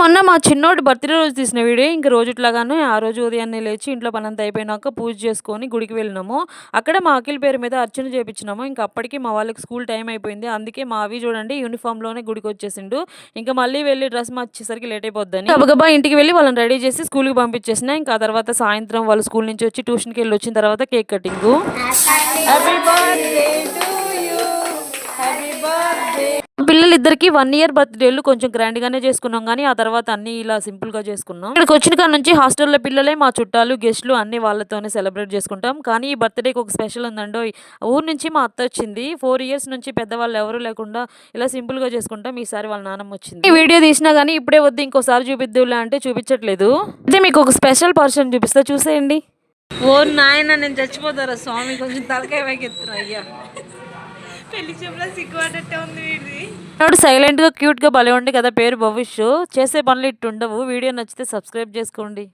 మొన్న మా చిన్నోడు బర్త్డే రోజు తీసిన వీడియో. ఇంక రోజుట్లాగానే ఆ రోజు ఉదయాన్నే లేచి ఇంట్లో పనంతా అయిపోయినాక పూజ చేసుకొని గుడికి వెళ్ళినాము. అక్కడ మా అఖిల్ పేరు మీద అర్చన చేపించినాము. ఇంకా అప్పటికి మా వాళ్ళకి స్కూల్ టైం అయిపోయింది. అందుకే మా అవి చూడండి యూనిఫామ్లోనే గుడికి వచ్చేసిండు. ఇంకా మళ్ళీ వెళ్ళి డ్రెస్ మార్చేసరికి లేట్ అయిపోద్దని. గబగబా ఇంటికి వెళ్ళి వాళ్ళని రెడీ చేసి స్కూల్కి పంపించేసిన. ఇంకా ఆ తర్వాత సాయంత్రం వాళ్ళు స్కూల్ నుంచి వచ్చి ట్యూషన్కి వెళ్ళి వచ్చిన తర్వాత కేక్ కటింగ్. పిల్లలిద్దరికి వన్ ఇయర్ బర్త్డేలు కొంచెం గ్రాండ్ గానే చేసుకున్నాం. కానీ ఆ తర్వాత అన్ని ఇలా సింపుల్గా చేసుకున్నాం. ఇక్కడికి వచ్చిన కాడ నుంచి హాస్టల్లో పిల్లలే మా చుట్టాలు గెస్ట్లు అన్ని వాళ్ళతోనే సెలబ్రేట్ చేసుకుంటాం. కానీ ఈ బర్త్డేకి ఒక స్పెషల్ ఉందండో ఊరు నుంచి మా అత్త వచ్చింది. ఫోర్ ఇయర్స్ నుంచి పెద్దవాళ్ళు ఎవరు లేకుండా ఇలా సింపుల్గా చేసుకుంటాం. ఈసారి వాళ్ళ నాన్నమ్మ వచ్చింది. ఈ వీడియో తీసినా కానీ ఇప్పుడే వద్దు ఇంకోసారి చూపిద్దులే అంటే చూపించట్లేదు. అయితే మీకు ఒక స్పెషల్ పర్సన్ చూపిస్తా చూసేయండి. ఓ నాయన నేను చచ్చిపోతారా? స్వామి కొంచెం తలకాయ వైకెత్తున్నా అయ్యా. పెళ్ళి చెప్పలా సిగ్గుపడ్డట్టే ఉంది వీడిది. సైలెంట్గా క్యూట్గా భలే ఉండి కదా పేరు భవిష్యు. చేసే పనులు ఇట్టుండవు. వీడియో నచ్చితే సబ్స్క్రైబ్ చేసుకోండి.